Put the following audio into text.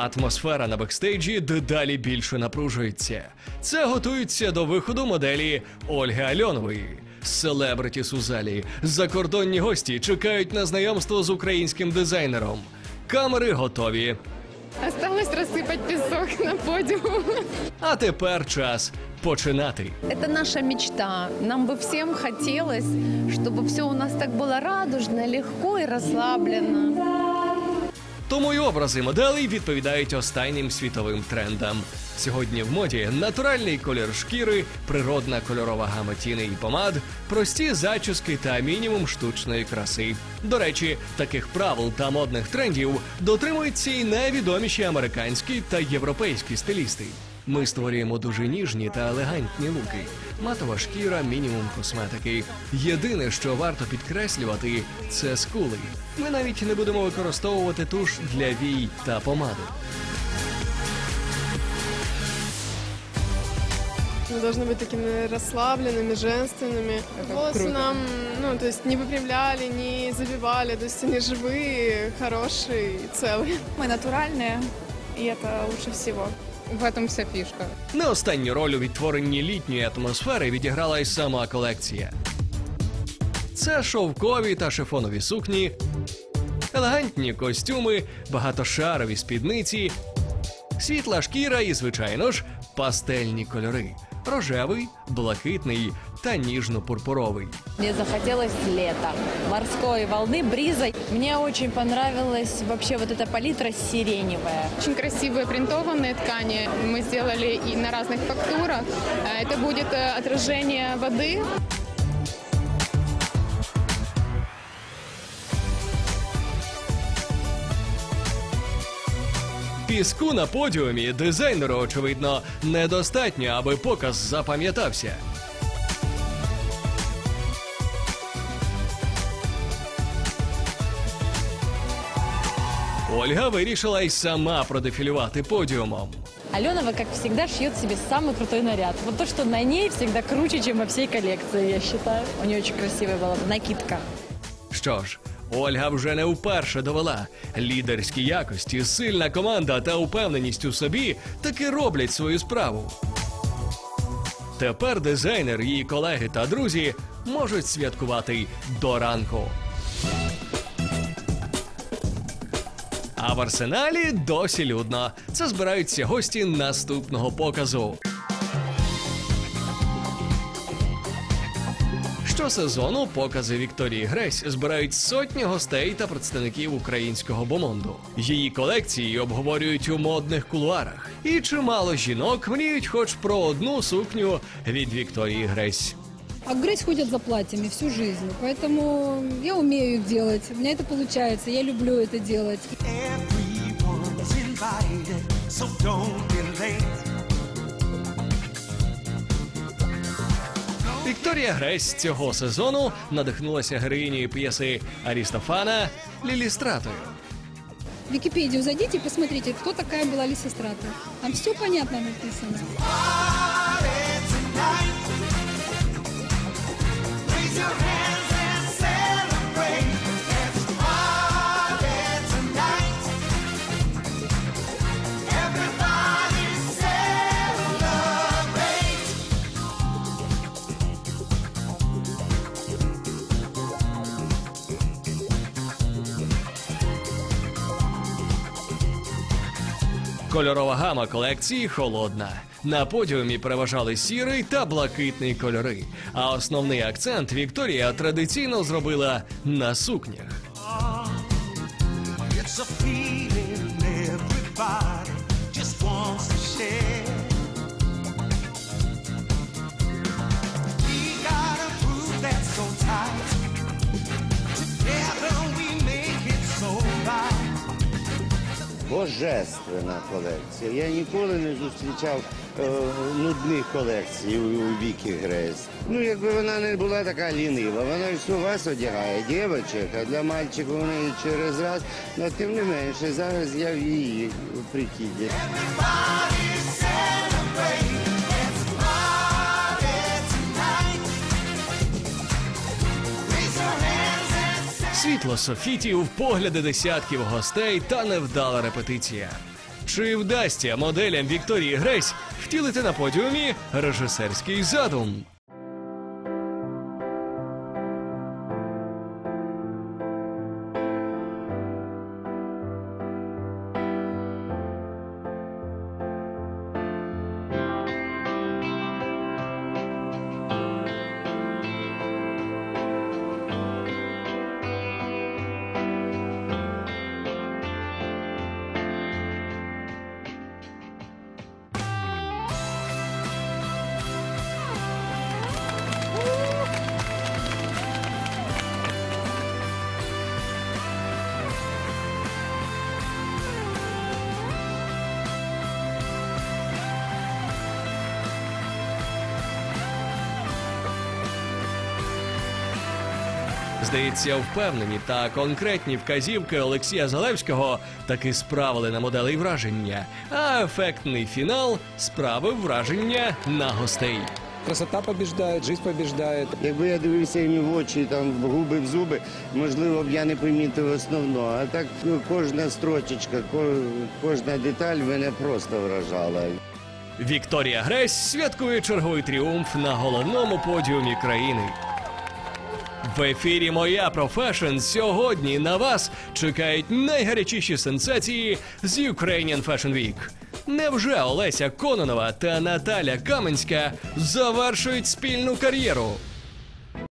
Атмосфера на бекстейджі дедалі більше напружується. Це готується до виходу моделі Ольги Альонової. Селебритіс у залі. Закордонні гості чекають на знайомство з українським дизайнером. Камери готові. Осталось рассыпать песок на подиум. А тепер час починати. Это наша мечта. Нам бы всем хотелось, чтобы все у нас так было радужно, легко и расслабленно. Тому й образи моделей відповідають останнім світовим трендам. Сьогодні в моді натуральний колір шкіри, природна кольорова гама тіней і помад, прості зачіски та мінімум штучної краси. До речі, таких правил та модних трендів дотримуються і найвідоміші американські та європейські стилісти. Ми створюємо дуже ніжні та елегантні луки. Матова шкіра, мінімум косметики. Єдине, що варто підкреслювати, це скули. Ми навіть не будемо використовувати туш для вій та помаду. Мы должны быть такими расслабленными, женственными. Волосы нам, ну, то есть не выпрямляли, не забивали, то есть они живые, хорошие и целые. Мы натуральные, и это лучше всего. В этом вся фишка. Не останню роль у відтворенні літньої атмосфери відіграла й сама колекція. Це шовкові та шифонові сукні, елегантні костюми, багатошарові спідниці, світла шкіра і, звичайно ж, пастельні кольори: рожевий, блакитний та ніжно-пурпуровий. Мне захотелось лета, морской волны, бриза. Мне очень понравилась вообще вот эта палитра сиреневая. Очень красивые принтованные ткани мы сделали и на разных фактурах. Э, Это будет э, отражение воды. Піску на подіумі дизайнеру, очевидно, недостатньо, аби показ запам'ятався. Ольга вирішила й сама продефілювати подіумом. Аленова, как всегда, шьет себе самый крутой наряд. Вот то, что на ней всегда круче, чем во всей коллекции, я считаю. У нее очень красивая была накидка. Що ж, Ольга вже не вперше довела. Лідерські якості, сильна команда та упевненість у собі таки роблять свою справу. Тепер дизайнер, її колеги та друзі можуть святкувати до ранку. А в арсеналі досі людно. Це збираються гості наступного показу. Щосезону покази Вікторії Гресь збирають сотні гостей та представників українського бомонду. Її колекції обговорюють у модних кулуарах. І чимало жінок мріють хоч про одну сукню від Вікторії Гресь. А Грейс ходят за платьями всю жизнь, поэтому я умею их делать, у меня это получается, я люблю это делать. Everyone's invited, so don't be late. Вікторія Гресь цього сезону надихнулася героїнею п'єси Арістофана Лілістратою. В Вікіпедію зайдіть і посмотрите, хто така була Лісістрата. Там все понятно написано. Raise your hands Кольорова гама колекції холодна. На подіумі переважали сірий та блакитний кольори. А основний акцент Вікторія традиційно зробила на сукнях. It's a feeling everybody Божественна колекція. Я ніколи не зустрічав е, нудних колекцій у, у Вікі Грейс. Ну, якби вона не була така лінива, вона всю вас одягає, дівчинок, а для мальчика вона і через раз. Але тим не менше, зараз я в її прикиді. Світло софітів, погляди десятків гостей та невдала репетиція. Чи вдасться моделям Вікторії Гресь втілити на подіумі режисерський задум? Здається, впевнені та конкретні вказівки Олексія Залевського таки справили на моделей враження, а ефектний фінал справив враження на гостей. Красота побеждает, жизнь побеждает. Якби я дивився їм в очі, там в губи в зуби, можливо б я не помітив основного. А так ну, кожна строчечка, кожна деталь мене просто вражала. Вікторія Гресь святкує черговий тріумф на головному подіумі країни. В ефірі Моя Профешн сьогодні на вас чекають найгарячіші сенсації з Ukrainian Fashion Week. Невже Олеся Кононова та Наталя Каменська завершують спільну кар'єру?